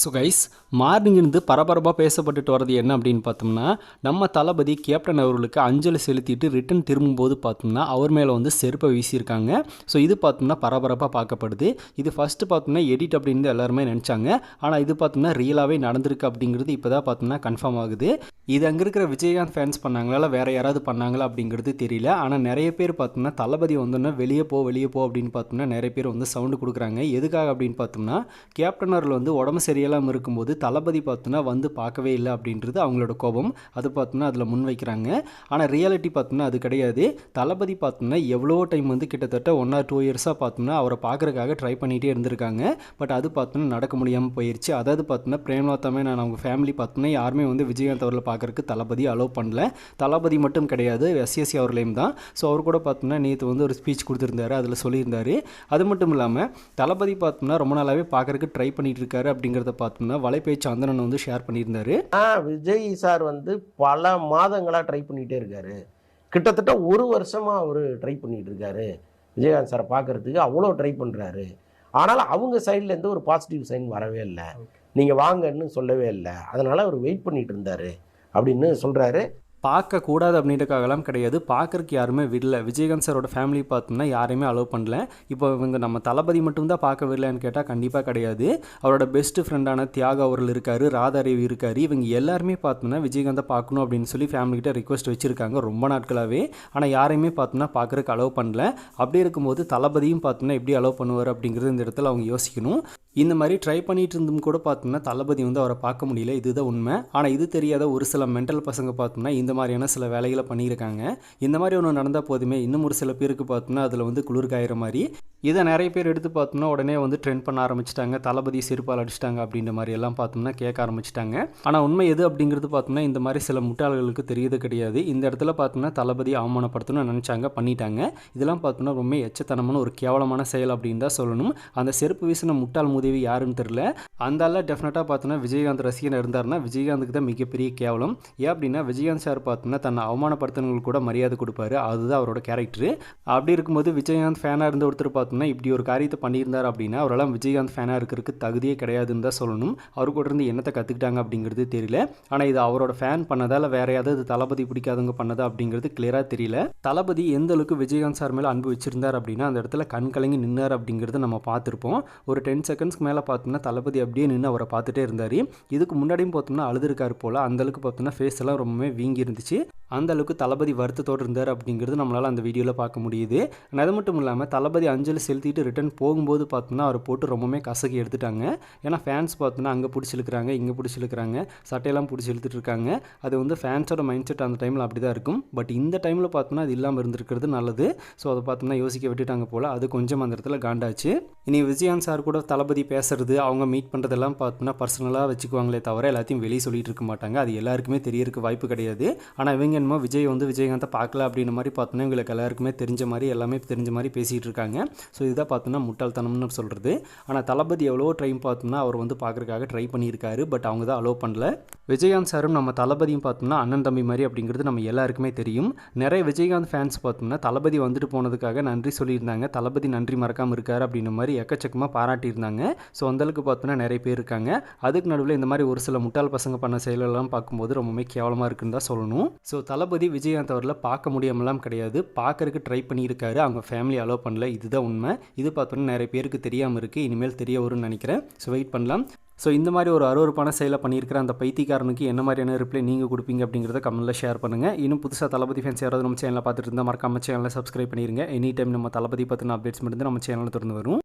So guys மார்னிங்கிருந்து பரபரப்பாக பேசப்பட்டுட்டு வர்றது என்ன அப்படின்னு பார்த்தோம்னா நம்ம தளபதி கேப்டன் அவர்களுக்கு அஞ்சலி செலுத்திட்டு ரிட்டன் திரும்பும்போது பார்த்தோம்னா அவர் மேலே வந்து செருப்பை வீசியிருக்காங்க. ஸோ இது பார்த்தோம்னா பரபரப்பாக பார்க்கப்படுது. இது ஃபஸ்ட்டு பார்த்தோம்னா எடிட் அப்படின்னு எல்லாருமே நினச்சாங்க. ஆனால் இது பார்த்தோம்னா ரியலாகவே நடந்திருக்கு அப்படிங்கிறது இப்போ தான் பார்த்தோம்னா கன்ஃபார்ம் ஆகுது. இது அங்கே இருக்கிற விஜயகாந்த் ஃபேன்ஸ் பண்ணாங்களா இல்லை வேறு யாராவது பண்ணாங்களா அப்படிங்கிறது தெரியல. ஆனால் நிறைய பேர் பார்த்தோம்னா தளபதி வந்தோன்னா வெளியே போ வெளியே போ அப்படின்னு பார்த்தோம்னா நிறைய பேர் வந்து சவுண்டு கொடுக்குறாங்க. எதுக்காக அப்படின்னு பார்த்தோம்னா கேப்டன் அவர்கள் வந்து உடம்பு சரியில்லாமல் இருக்கும்போது தளபதி பார்த்தோன்னா வந்து பார்க்கவே இல்லை அப்படின்றது அவங்களோட கோபம். அது பார்த்தோம்னா அதில் முன் வைக்கிறாங்க. ஆனால் ரியாலிட்டி பார்த்தோம்னா அது கிடையாது. தளபதி பார்த்தோம்னா எவ்வளோ டைம் வந்து கிட்டத்தட்ட ஒன் ஆர் டூ இயர்ஸாக பார்த்தோம்னா அவரை பார்க்குறக்காக ட்ரை பண்ணிகிட்டே இருந்திருக்காங்க. பட் அது பார்த்தோம்னா நடக்க முடியாமல் போயிடுச்சு அதாவது பார்த்தோம்னா பிரேமலதாமே நான் அவங்க ஃபேமிலி பார்த்தோம்னா யாருமே வந்து விஜயகாந்த் அவர்களை பார்க்குறக்கு தளபதி அலோவ் பண்ணல. தளபதி மட்டும் கிடையாது எஸ்எஸ்சி அவர்களையும் தான். ஸோ அவர் கூட பார்த்தோம்னா நேற்று வந்து ஒரு ஸ்பீச் கொடுத்துருந்தாரு. அதில் சொல்லியிருந்தார். அது மட்டும் இல்லாமல் தளபதி பார்த்தோம்னா ரொம்ப நாளாகவே பார்க்குறக்கு ட்ரை பண்ணிகிட்டு இருக்காரு அப்படிங்கிறத பார்த்தோம்னா வலைபேச்சு சந்திரன் வந்து ஷேர் பண்ணியிருந்தாரு. விஜய் சார் வந்து பல மாதங்களாக ட்ரை பண்ணிகிட்டே இருக்காரு. கிட்டத்தட்ட ஒரு வருஷமாக அவர் ட்ரை பண்ணிட்டு இருக்காரு. விஜயகாந்த் சாரை பார்க்கறதுக்கு அவ்வளோ ட்ரை பண்ணுறாரு ஆனால் அவங்க சைட்லேருந்து ஒரு பாசிட்டிவ் சைன் வரவே இல்லை. நீங்கள் வாங்கன்னு சொல்லவே இல்லை. அதனால் அவர் வெயிட் பண்ணிட்டு இருந்தாரு. அப்படின்னு சொல்கிறாரு பார்க்கக்கூடாது அப்படின்றக்காகலாம் கிடையாது. பார்க்கறக்கு யாருமே விடல. விஜயகாந்த் சாரோட ஃபேமிலி பார்த்தோம்னா யாரையுமே அலோவ் பண்ணல. இப்போ இவங்க நம்ம தளபதி மட்டும்தான் பார்க்க விடலன்னு கேட்டால் கண்டிப்பாக கிடையாது. அவரோட பெஸ்ட் ஃப்ரெண்டான தியாக அவர்கள் இருக்கார் ராதாரவி இருக்கார். இவங்க எல்லாருமே பார்த்தோம்னா விஜயகாந்தை பார்க்கணும் அப்படின்னு சொல்லி ஃபேமிலிகிட்ட ரிக்வஸ்ட் வச்சுருக்காங்க ரொம்ப நாட்களாகவே ஆனால் யாரையுமே பார்த்தோம்னா பார்க்குறக்கு அலோவ் பண்ணல. அப்படி இருக்கும்போது தளபதியும் பார்த்தோம்னா எப்படி அலோவ் பண்ணுவார் அப்படிங்கிறது இந்த இடத்துல அவங்க யோசிக்கணும். இந்த மாதிரி ட்ரை பண்ணிட்டு இருந்தும் கூட பார்த்தோம்னா தளபதி வந்து அவரை பார்க்க முடியல. இதுதான் உண்மை. ஆனால் இது தெரியாத ஒரு சில மென்டல் பசங்க பார்த்தோம்னா இந்த மாதிரியான சில வேலைகளை பண்ணியிருக்காங்க. இந்த மாதிரி ஒன்று நடந்தால் போதுமே. இன்னும் ஒரு சில பேருக்கு பார்த்தோம்னா அதில் வந்து குளிர்காயிற மாதிரி. இதை நிறைய பேர் எடுத்து பார்த்தோம்னா உடனே வந்து ட்ரெண்ட் பண்ண ஆரம்பிச்சிட்டாங்க. தளபதி செருப்பால் அடிச்சிட்டாங்க அப்படின்ற மாதிரி எல்லாம் பார்த்தோம்னா கேட்க ஆரம்பிச்சிட்டாங்க. ஆனால் உண்மை எது அப்படிங்கிறது பார்த்தோம்னா இந்த மாதிரி சில முட்டாள்களுக்கு தெரியுது கிடையாது. இந்த இடத்துல பார்த்தோம்னா தளபதி அவமானப்படுத்தணும்னு நினச்சாங்க பண்ணிட்டாங்க. இதெல்லாம் பார்த்தோம்னா ரொம்ப எச்சத்தனமான ஒரு கேவலமான செயல் அப்படின்னு தான் சொல்லணும். அந்த செருப்பு வீசின முட்டாள் உதவி யாருன்னு தெரில அந்த ஆள் டெஃபினட்டாக பார்த்தோன்னா விஜயகாந்த் ரசிகன் இருந்தாருன்னா விஜயகாந்துக்கு தான் மிகப்பெரிய கேவலம். ஏன் அப்படின்னா விஜயகாந்த் சார் பார்த்தோன்னா தன்னை அவமானப்படுத்தினவங்களுக்கு கூட மரியாதை கொடுப்பாரு. அதுதான் அவரோட கேரக்டர் அப்படி இருக்கும்போது விஜயகாந்த் ஃபேனாக இருந்த ஒருத்தர் பார்த்தோம்னா இப்படி ஒரு காரியத்தை பண்ணியிருந்தார் அப்படின்னா அவரெல்லாம் விஜயகாந்த் ஃபேனாக இருக்கிறதுக்கு தகுதியே கிடையாதுன்னு தான் சொல்லணும். அவர் கூட இருந்து என்னத்தை கற்றுக்கிட்டாங்க அப்படிங்கிறது தெரியல. ஆனால் இது அவரோட ஃபேன் பண்ணதால் வேற ஏதாவது தளபதி பிடிக்காதவங்க பண்ணதா அப்படிங்கிறது கிளியராக தெரியல. தளபதி எந்த அளவுக்கு விஜயகாந்த் சார் மேலே அன்பு வச்சிருந்தார் அப்படின்னா அந்த இடத்துல கண் கலங்கி நின்னார் அப்படிங்கிறத நம்ம பார்த்துருப்போம். ஒரு டென் செகண்ட்ஸ்க்கு மேலே பார்த்தோம்னா தளபதி அப்படியே நின்று அவரை பார்த்துட்டே இருந்தார். இதுக்கு முன்னாடியும் பார்த்தோம்னா அழுதுருக்காரு போல். அந்தளவுக்கு பார்த்தோம்னா ஃபேஸ் எல்லாம் ரொம்பவே வீங்கி இருந்துச்சு. அந்த அளவுக்கு தளபதி வருத்தத்தோடு இருந்தார் அப்படிங்கிறது நம்மளால் அந்த வீடியோவில் பார்க்க முடியுது. அது மட்டும் இல்லாமல் தளபதி அஞ்சலி செலுத்திட்டு ரிட்டர்ன் போகும்போது பார்த்தோம்னா அவரை போட்டு ரொம்பவே கசக்கி எடுத்துட்டாங்க. ஏன்னா ஃபேன்ஸ் பார்த்தோன்னா அங்கே பிடிச்சிருக்கிறாங்க இங்கே பிடிச்சிருக்கிறாங்க சட்டையெல்லாம் பிடிச்சி இழுத்துட்டு இருக்காங்க. அது வந்து ஃபேன்ஸோட மைண்ட் செட் அந்த டைமில் அப்படி தான் இருக்கும். பட் இந்த டைமில் பார்த்தோம்னா அது இல்லாமல் இருந்திருக்கிறது நல்லது. ஸோ அதை பார்த்தோம்னா யோசிக்க விட்டுட்டாங்க போல். அது கொஞ்சம் அந்த இடத்துல காண்டாச்சு. இனி விஜயான் சார் கூட தளபதி பேசுறது அவங்க மீட் பண்ணுறதெல்லாம் பார்த்தோம்னா பர்சனலாக வச்சுக்குவாங்களே தவிர எல்லாத்தையும் வெளியே சொல்லிட்டு இருக்க மாட்டாங்க. அது எல்லாருக்குமே தெரியறதுக்கு வாய்ப்பு கிடையாது. ஆனால் இவங்க என்னமோ விஜய் வந்து விஜயகாந்தை பார்க்கல அப்படின்ற மாதிரி பார்த்தோன்னா இவங்களுக்கு எல்லாருக்குமே தெரிஞ்ச மாதிரி எல்லாமே தெரிஞ்ச மாதிரி பேசிகிட்டு இருக்காங்க. ஸோ இதுதான் பார்த்தோம்னா முட்டாள்தனம்னு சொல்கிறது ஆனால் தளபதி எவ்வளோ ட்ரைம் பார்த்தோம்னா அவர் வந்து பார்க்குறக்காக ட்ரை பண்ணியிருக்காரு. பட் அவங்க தான் அலோவ் பண்ணல. விஜயகாந்த் சாரும் நம்ம தளபதியும் பார்த்தோம்னா அண்ணன் தம்பி மாதிரி அப்படிங்கிறது நம்ம எல்லாருக்குமே தெரியும். நிறைய விஜயகாந்த் ஃபேன்ஸ் பார்த்தோம்னா தளபதி வந்துட்டு போனதுக்காக நன்றி சொல்லியிருந்தாங்க. தளபதி நன்றி மறக்காமல் இருக்கார் அப்படின்ற மாதிரி எக்கச்சக்கமாக பாராட்டியிருந்தாங்க. ஸோ அந்தளவுக்கு பார்த்தோன்னா நிறைய பேர் இருக்காங்க. அதுக்கு நடுவில் இந்த மாதிரி ஒரு சில முட்டாள் பசங்க பண்ண செயலெல்லாம் பார்க்கும்போது ரொம்பவுமே கேவலமாக இருக்குன்னு தான் சொல்லணும். ஸோ தளபதி விஜயகாந்த் அவரில் பார்க்க முடியாமலாம் கிடையாது. பார்க்கறதுக்கு ட்ரை பண்ணியிருக்காரு. அவங்க ஃபேமிலி அலோவ் பண்ணல. இதுதான் உண்மை. இது பார்த்தோன்னா நிறைய பேருக்கு தெரியாமல் இருக்குது இனிமேல் தெரிய வரும்னு நினைக்கிறேன். ஸோ வெயிட் பண்ணலாம். ஸோ இந்த மாதிரி ஒரு அறுவறுப்பான செயலை பண்ணியிருக்கிற அந்த பைத்தியக்காரனுக்கு என்ன மாதிரியான ரிப்ளை நீங்கள் கொடுப்பீங்க அப்படிங்கிறத கமெண்ட்டில் ஷேர் பண்ணுங்கள் இன்னும் புதுசாக தளபதி ஃபேன்ஸ் யாராவது நம்ம சேனலில் பார்த்துட்டு இருந்தால் மறக்காம சேனலில் சப்ஸ்கிரைப் பண்ணிடுங்க எனி டைம் நம்ம தளபதி பற்றின அப்டேட்ஸ் மட்டும் நம்ம சேனலில் தொடர்ந்து வரும்.